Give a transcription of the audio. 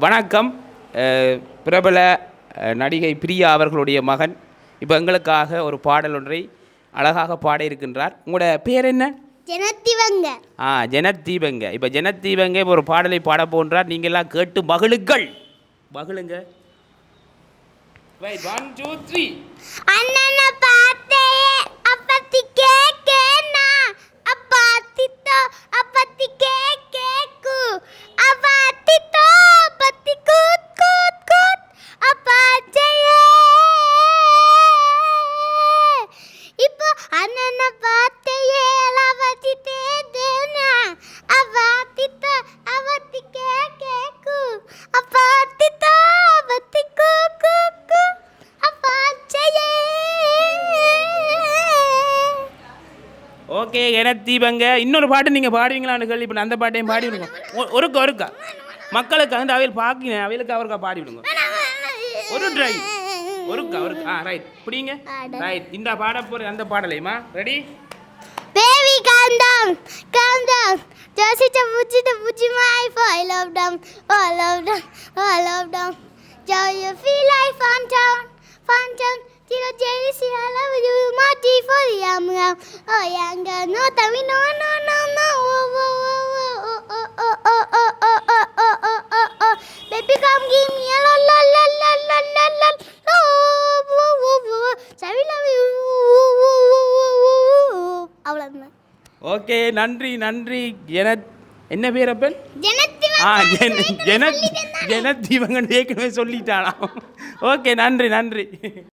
வணக்கம். பிரபல நடிகை பிரியா அவர்களுடைய மகன். இப்போ எங்களுக்காக ஒரு பாடல் ஒன்றை அழகாக பாட இருக்கின்றார் உங்களோட பேர் என்ன? ஜனத்திவங்க. ஆ ஜெனத் தீபங்க இப்போ ஜெனத் தீபங்க இப்போ ஒரு பாடலை பாட போன்றார் நீங்கள் எல்லாம் கேட்டு மகிழுங்கள். மகிழுங்க. ஒன் டூ த்ரீ அண்ணனை ஓகே என தீபங்க. இன்னொரு பாட்டு நீங்கள் பாடுவீங்களான்னு கேள்வி இப்போ அந்த பாட்டையும் பாடி விடுங்க. ஒருக்கா ஒருக்கா. மக்களுக்கு வந்து அவையில் பார்க்கணும் அவைகளுக்கு அவருக்கா பாடி விடுங்க. ஒரு ட்ரை ஒருக்கா ஒருக்கா. ஆ ரைட் பிடிங்க. ரைட் இந்த பாட போகிற அந்த பாடலையுமா? Ready Baby, calm down, calm down. Just hit a pussy love pussy my love I oh them, them I you them, life I love them. You feel like yum yum. Oh, young girl, no, me, no, no, no, no. Oh, oh, oh, oh, oh, oh, oh, oh, oh, oh, oh, oh, oh, oh, oh. Baby, come give me a la la la la la la la. Oh, oh, oh, oh. Sorry, love you. Oh, oh, oh, oh, oh, oh. அவ்வளோதான் okay நன்றி நன்றி ஜெனத் என்ன பேர் அப்பன் ஆ ஜென ஜெனத் ஜெனத் இவங்க ஏற்கனவே சொல்லிட்டானா okay நன்றி நன்றி